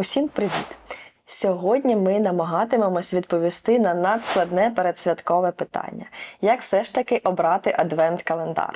Усім привіт! Сьогодні ми намагатимемось відповісти на надскладне передсвяткове питання: як все ж таки обрати адвент-календар.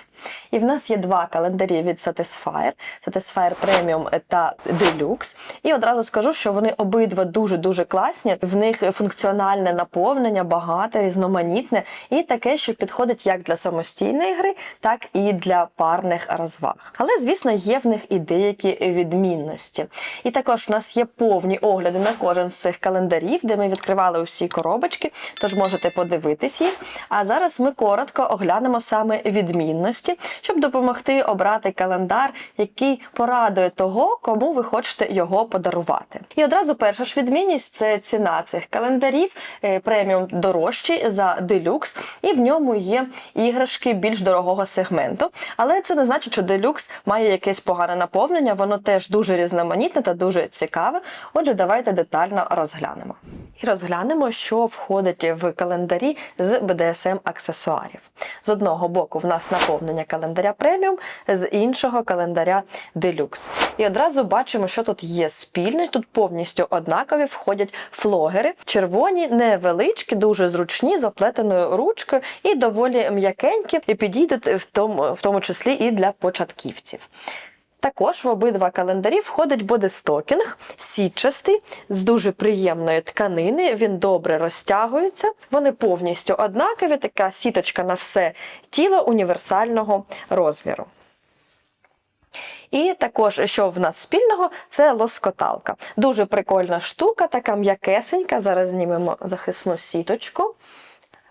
І в нас є два календарі від Satisfyer: Satisfyer Premium та Deluxe. І одразу скажу, що вони обидва дуже-дуже класні. В них функціональне наповнення, багате, різноманітне і таке, що підходить як для самостійної гри, так і для парних розваг. Але, звісно, є в них і деякі відмінності. І також в нас є повні огляди на кожен з цих календарів, де ми відкривали усі коробочки, тож можете подивитись їх. А зараз ми коротко оглянемо саме відмінності, щоб допомогти обрати календар, який порадує того, кому ви хочете його подарувати. І одразу перша ж відмінність це ціна цих календарів, е, преміум дорожчий за делюкс, і в ньому є іграшки більш дорогого сегменту. Але це не значить, що делюкс має якесь погане наповнення, воно теж дуже різноманітне та дуже цікаве. Отже, давайте детально розглянемо. І розглянемо, що входить в календарі з BDSM аксесуарів. З одного боку, в нас наповнення календаря преміум, з іншого календаря делюкс. І одразу бачимо, що тут є спільне. Тут повністю однакові входять флогери, червоні, невеличкі, дуже зручні, з оплетеною ручкою і доволі м'якенькі, і підійдуть в тому, в тому числі і для початківців. Також в обидва календарі входить бодистокінг, сітчастий, з дуже приємної тканини, він добре розтягується. Вони повністю однакові, така сіточка на все тіло універсального розміру. І також, що в нас спільного, це лоскоталка. Дуже прикольна штука, така м'якесенька. Зараз знімемо захисну сіточку.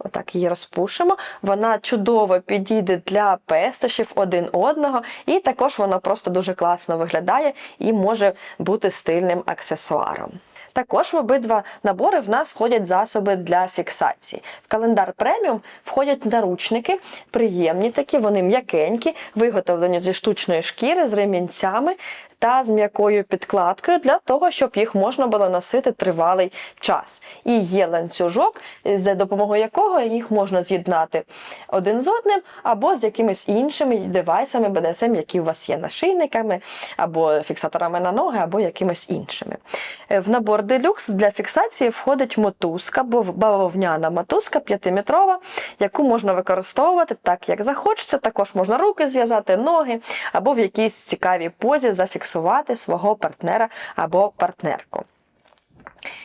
Отак її розпушимо. Вона чудово підійде для пестощів один одного, і також вона просто дуже класно виглядає і може бути стильним аксесуаром. Також в обидва набори в нас входять засоби для фіксації. В календар преміум входять наручники, приємні такі, вони м'якенькі, виготовлені зі штучної шкіри, з ремінцями та з м'якою підкладкою для того, щоб їх можна було носити тривалий час. І є ланцюжок, за допомогою якого їх можна з'єднати один з одним, або з якимись іншими девайсами BDSM, які у вас є нашийниками, або фіксаторами на ноги, або якимись іншими. В набор делюкс для фіксації входить мотузка, бавовняна мотузка 5-метрова, яку можна використовувати так, як захочеться. Також можна руки зв'язати, ноги, або в якійсь цікавій позі зафіксувати свого партнера або партнерку.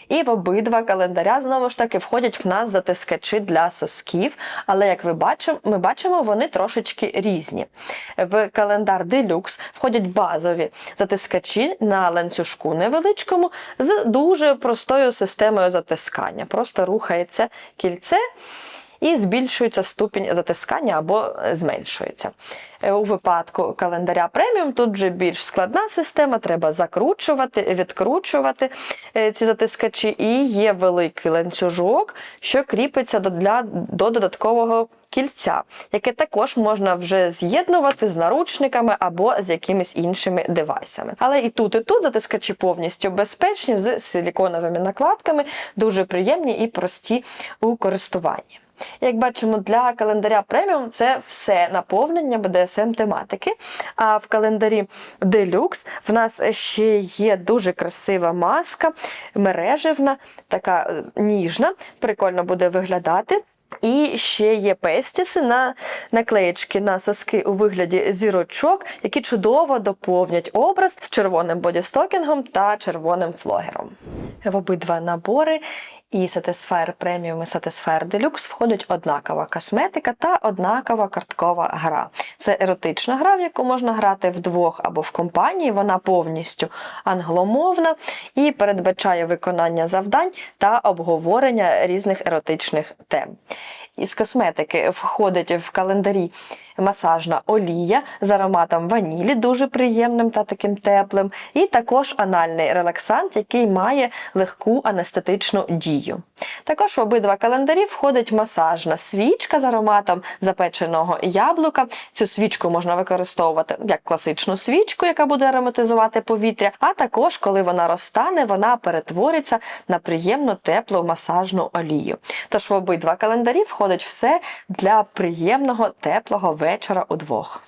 І в обидва календаря, знову ж таки, входять в нас затискачі для сосків, але, як ви бачимо, ми бачимо, вони трошечки різні. В календар Deluxe входять базові затискачі на ланцюжку невеличкому з дуже простою системою затискання. Просто рухається кільце. І збільшується ступінь затискання або зменшується. У випадку календаря преміум тут вже більш складна система, треба закручувати, відкручувати ці затискачі, і є великий ланцюжок, що кріпиться до, для, до додаткового кільця, яке також можна вже з'єднувати з наручниками або з якимись іншими девайсами. Але і тут, і тут затискачі повністю безпечні з силіконовими накладками, дуже приємні і прості у користуванні. Як бачимо, для календаря преміум це все наповнення BDSM тематики. А в календарі Deluxe в нас ще є дуже красива маска, мережевна, така е, ніжна, прикольно буде виглядати. І ще є пестіси на наклеєчки на соски у вигляді зірочок, які чудово доповнять образ з червоним бодістокінгом та червоним флогером. В обидва набори і Сатисфер Premium і Сатисфер Deluxe входить однакова косметика та однакова карткова гра. Це еротична гра, в яку можна грати вдвох або в компанії. Вона повністю англомовна і передбачає виконання завдань та обговорення різних еротичних тем. Із косметики входить в календарі масажна олія з ароматом ванілі, дуже приємним та таким теплим, і також анальний релаксант, який має легку анестетичну дію. Також в обидва календарі входить масажна свічка з ароматом запеченого яблука. Цю свічку можна використовувати як класичну свічку, яка буде ароматизувати повітря, а також, коли вона розтане, вона перетвориться на приємну теплу масажну олію. Тож в обидва календарі входить все для приємного теплого вечора удвох.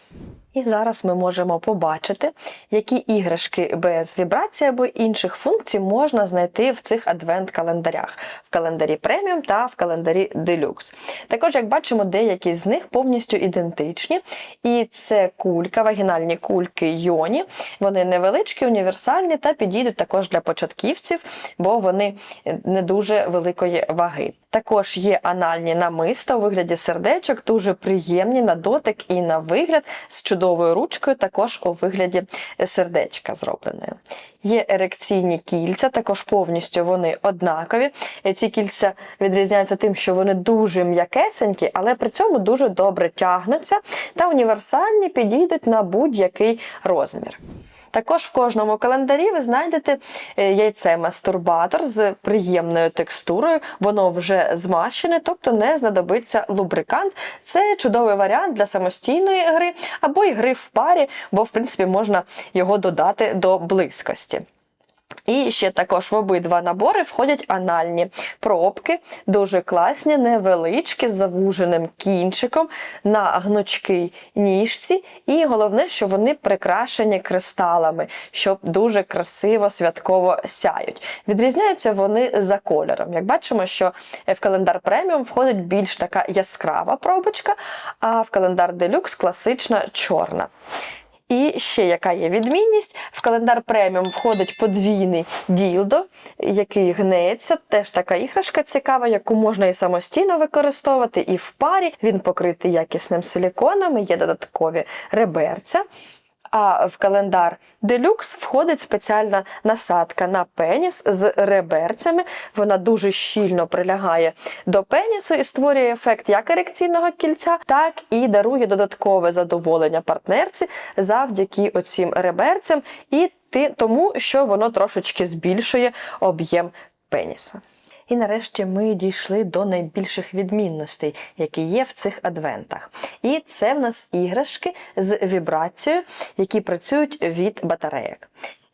І зараз ми можемо побачити, які іграшки без вібрації або інших функцій можна знайти в цих адвент-календарях, в календарі преміум та в календарі делюкс. Також, як бачимо, деякі з них повністю ідентичні. І це кулька, вагінальні кульки Йоні. Вони невеличкі, універсальні та підійдуть також для початківців, бо вони не дуже великої ваги. Також є анальні намиста у вигляді сердечок, дуже приємні на дотик і на вигляд з чудовою ручкою, також у вигляді сердечка зробленої. Є ерекційні кільця, також повністю вони однакові. Ці кільця відрізняються тим, що вони дуже м'якесенькі, але при цьому дуже добре тягнуться та універсальні підійдуть на будь-який розмір. Також в кожному календарі ви знайдете е, яйце-мастурбатор з приємною текстурою, воно вже змащене, тобто не знадобиться лубрикант. Це чудовий варіант для самостійної гри або ігри в парі, бо, в принципі, можна його додати до близькості. І ще також в обидва набори входять анальні пробки, дуже класні, невеличкі, з завуженим кінчиком на гнучкій ніжці. І головне, що вони прикрашені кристалами, що дуже красиво святково сяють. Відрізняються вони за кольором. Як бачимо, що в календар преміум входить більш така яскрава пробочка, а в календар делюкс класична чорна. І ще яка є відмінність: в календар преміум входить подвійний ділдо, який гнеться. Теж така іграшка цікава, яку можна і самостійно використовувати, і в парі. Він покритий якісним силіконом, є додаткові реберця. А в календар делюкс входить спеціальна насадка на пеніс з реберцями. Вона дуже щільно прилягає до пенісу і створює ефект як ерекційного кільця, так і дарує додаткове задоволення партнерці завдяки оцім реберцям і тому, що воно трошечки збільшує об'єм пеніса. І нарешті ми дійшли до найбільших відмінностей, які є в цих адвентах. І це в нас іграшки з вібрацією, які працюють від батарейок.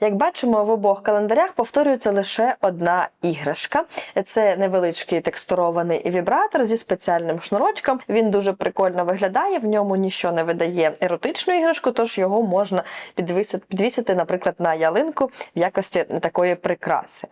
Як бачимо, в обох календарях повторюється лише одна іграшка. Це невеличкий текстурований вібратор зі спеціальним шнурочком. Він дуже прикольно виглядає, в ньому нічого не видає еротичну іграшку, тож його можна підвісити, підвісити, наприклад, на ялинку в якості такої прикраси.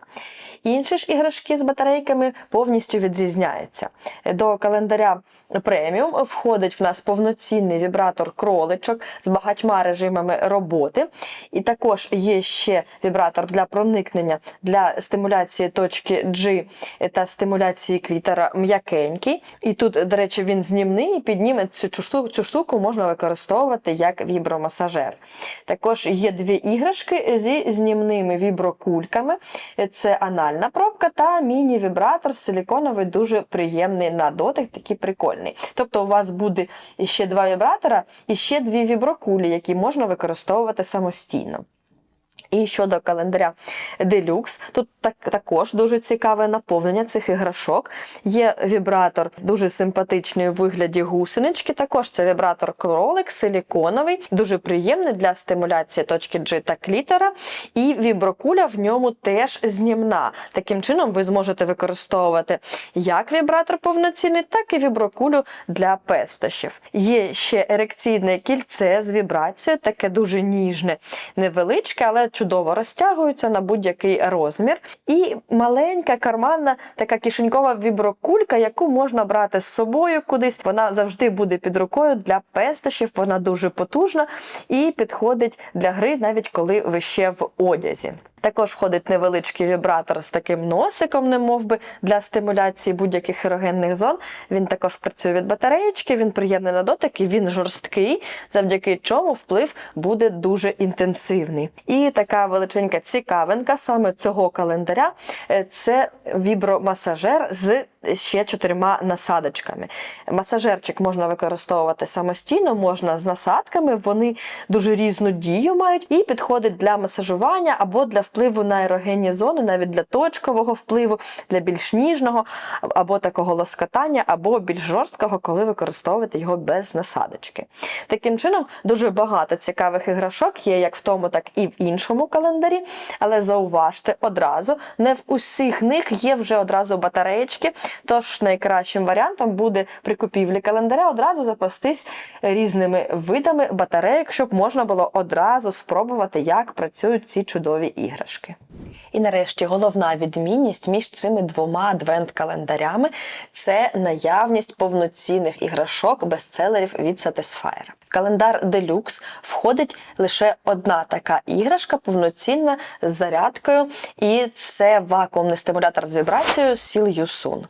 Інші ж іграшки з батарейками повністю відрізняються. До календаря преміум входить в нас повноцінний вібратор кроличок з багатьма режимами роботи. І також є ще вібратор для проникнення для стимуляції точки G та стимуляції клітера м'якенький. І тут, до речі, він знімний і підніме цю штуку, цю штуку можна використовувати як вібромасажер. Також є дві іграшки зі знімними віброкульками. Це анальна пробка та міні-вібратор силіконовий, дуже приємний на дотик, такий прикольний. Тобто у вас буде ще два вібратора і ще дві віброкулі, які можна використовувати самостійно. І щодо календаря Deluxe, тут так, також дуже цікаве наповнення цих іграшок. Є вібратор дуже симпатичний у вигляді гусенички. Також це вібратор кролик, силіконовий, дуже приємний для стимуляції точки G та клітера. І віброкуля в ньому теж знімна. Таким чином, ви зможете використовувати як вібратор повноцінний, так і віброкулю для пестощів. Є ще ерекційне кільце з вібрацією, таке дуже ніжне, невеличке, але чудово розтягуються на будь-який розмір. І маленька карманна така кишенькова віброкулька, яку можна брати з собою кудись. Вона завжди буде під рукою для пестощів, вона дуже потужна і підходить для гри, навіть коли ви ще в одязі. Також входить невеличкий вібратор з таким носиком, не би, для стимуляції будь-яких ерогенних зон. Він також працює від батареєчки, він приємний на дотик і він жорсткий, завдяки чому вплив буде дуже інтенсивний. І така величенька цікавинка саме цього календаря е, це вібромасажер з ще чотирма насадочками. Масажерчик можна використовувати самостійно, можна з насадками, вони дуже різну дію мають і підходить для масажування або для впливу на ерогенні зони, навіть для точкового впливу, для більш ніжного, або такого лоскотання, або більш жорсткого, коли використовувати його без насадочки. Таким чином, дуже багато цікавих іграшок є як в тому, так і в іншому календарі. Але зауважте одразу, не в усіх них є вже одразу батареєчки. Тож найкращим варіантом буде при купівлі календаря одразу запастись різними видами батарейок, щоб можна було одразу спробувати, як працюють ці чудові іграшки. І нарешті головна відмінність між цими двома адвент-календарями це наявність повноцінних іграшок бестселерів від Satisfyer. В календар Deluxe входить лише одна така іграшка, повноцінна з зарядкою, і це вакуумний стимулятор з вібрацією Seal Yusun.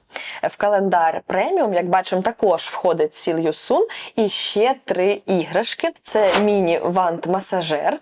В календар преміум, як бачимо, також входить Seal Yusun і ще три іграшки: це міні-вант масажер,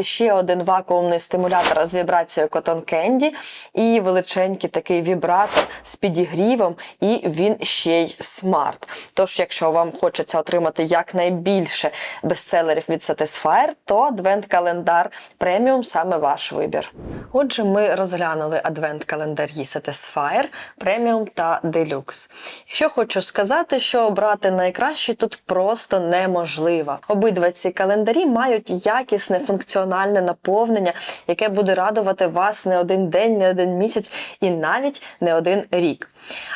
ще один вакуумний стимулятор з вібрацією Cotton Candy і величенький такий вібратор з підігрівом, і він ще й смарт. Тож, якщо вам хочеться отримати якнайбільше бестселерів від Satisfyer, то адвент-календар преміум саме ваш вибір. Отже, ми розглянули адвент-календарі Satisfyer, преміум та Deluxe. Що хочу сказати, що обрати найкраще тут просто неможливо. Обидва ці календарі мають якісне функціональне наповнення, яке буде радувати вас не один день, не один місяць і навіть не один рік.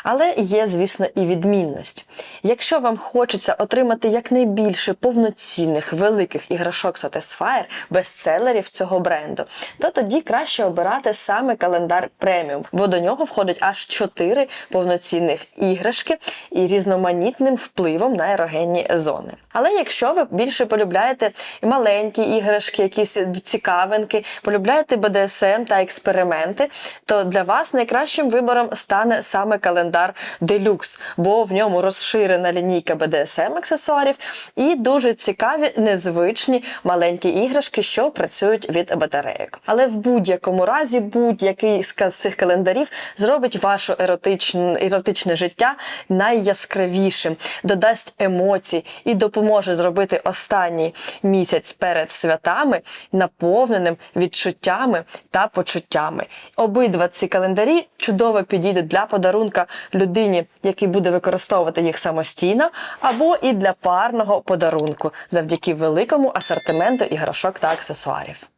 Але є, звісно, і відмінність. Якщо вам хочеться отримати якнайбільше повноцінних великих іграшок Satisfyer, бестселерів цього бренду, то тоді краще обирати саме календар преміум, бо до нього входить аж 4 повноцінних іграшки і різноманітним впливом на ерогенні зони. Але якщо ви більше полюбляєте маленькі іграшки, якісь цікавинки, полюбляєте BDSM та експерименти, то для вас найкращим вибором стане саме календар Deluxe, бо в ньому розширена лінійка BDSM аксесуарів і дуже цікаві незвичні маленькі іграшки, що працюють від батарейок. Але в будь-якому разі будь-який з цих календарів зробить ваше еротичне, еротичне життя найяскравішим, додасть емоцій і допоможе зробити останній місяць перед святами наповненим відчуттями та почуттями. Обидва ці календарі чудово підійдуть для подарунка людині, який буде використовувати їх самостійно, або і для парного подарунку завдяки великому асортименту іграшок та аксесуарів.